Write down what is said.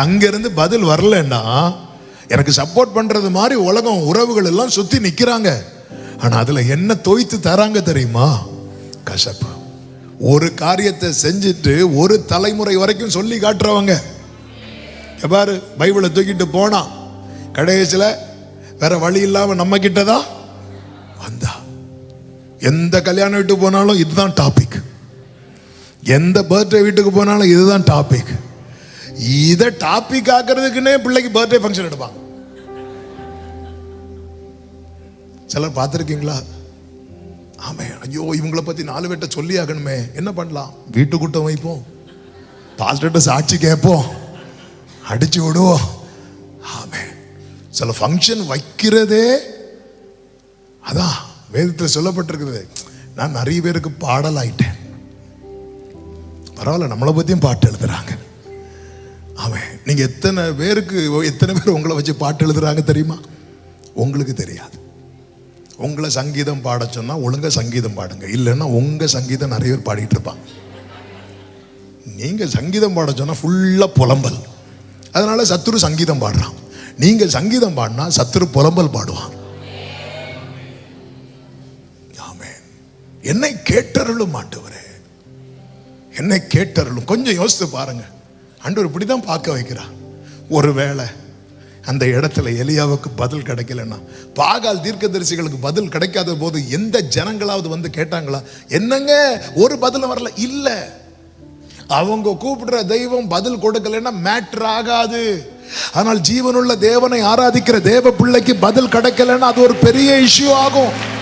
அங்கிருந்து பதில் வரலன்னா எனக்கு சப்போர்ட் பண்றது மாதிரி உலகம் உறவுகள் எல்லாம் சுத்தி நிக்கிறாங்க. ஆனா அதுல என்ன தோய்த்து தராங்க தெரியுமா? கசப்பு. ஒரு காரியத்தை செஞ்சுட்டு ஒரு தலைமுறை வரைக்கும் சொல்லி காட்டுறவங்க. எவ்வாறு பைபிளை தூக்கிட்டு போனா கடைசியில் வேற வழி இல்லாம நம்ம கிட்டதான் வந்தா. எந்த கல்யாணம் வீட்டுக்கு போனாலும் இதுதான் டாபிக் எந்த பர்த்டே வீட்டுக்கு போனாலும் இதுதான் டாபிக் இதை டாபிக் ஆக்குறதுக்குன்னே பிள்ளைக்கு பர்த்டே ஃபங்க்ஷன் எடுப்பாங்க. சிலர் பார்த்துருக்கீங்களா? ஆமே ஐயோ இவங்களை பத்தி நாலு பேர்ட்ட சொல்லி ஆகணுமே. என்ன பண்ணலாம்? வீட்டு கூட்டம் வைப்போம். பாஸ்டர்கிட்ட சாட்சி கேட்போம். அடிச்சு விடுவோம். ஆமே சில ஃபங்க்ஷன் வைக்கிறதே அதான் வேதத்தில் சொல்லப்பட்டிருக்கிறது. நான் நிறைய பேருக்கு பாடல் ஆயிட்டேன். பரவாயில்ல நம்மளை பத்தியும் பாட்டு எழுதுறாங்க. நீங்கள் நீங்க எத்தனை பேருக்கு எத்தனை பேர் உங்களை வச்சு பாட்டு எழுதுறாங்க தெரியுமா? உங்களுக்கு தெரியாது. உங்களை சங்கீதம் பாட சொன்னா ஒழுங்கா சங்கீதம் பாடுங்க. இல்லைன்னா உங்க சங்கீதம் நிறைய பேர் பாடிட்டு இருப்பாங்க. நீங்க சங்கீதம் பாட சொன்னா ஃபுல்லா புலம்பல். அதனால சத்துரு சங்கீதம் பாடுறான். நீங்க சங்கீதம் பாடினா சத்துரு புலம்பல் பாடுவான். ஆமென். என்னை கேட்டருளும் ஆண்டவரே. என்னை கேட்டருளும். கொஞ்சம் யோசித்து பாருங்க. ஆண்டவர் இப்படி தான் பார்க்க வைக்கிறார். ஒருவேளை அந்த இடத்துல எலியாவுக்கு பதில் கிடைக்கலன்னா பாகால் தீர்க்கதரிசிகளுக்கு பதில் கிடைக்காத போது எந்த ஜனங்களாவது வந்து கேட்டாங்களா என்னங்க ஒரு பதிலும் வரல? இல்லை. அவங்க கூப்பிடுற தெய்வம் பதில் கொடுக்கலன்னா மேட்ரு ஆகாது. ஆனால் ஜீவனுள்ள தேவனை ஆராதிக்கிற தேவ பிள்ளைக்கு பதில் கிடைக்கலன்னா அது ஒரு பெரிய இஷ்யூ ஆகும்.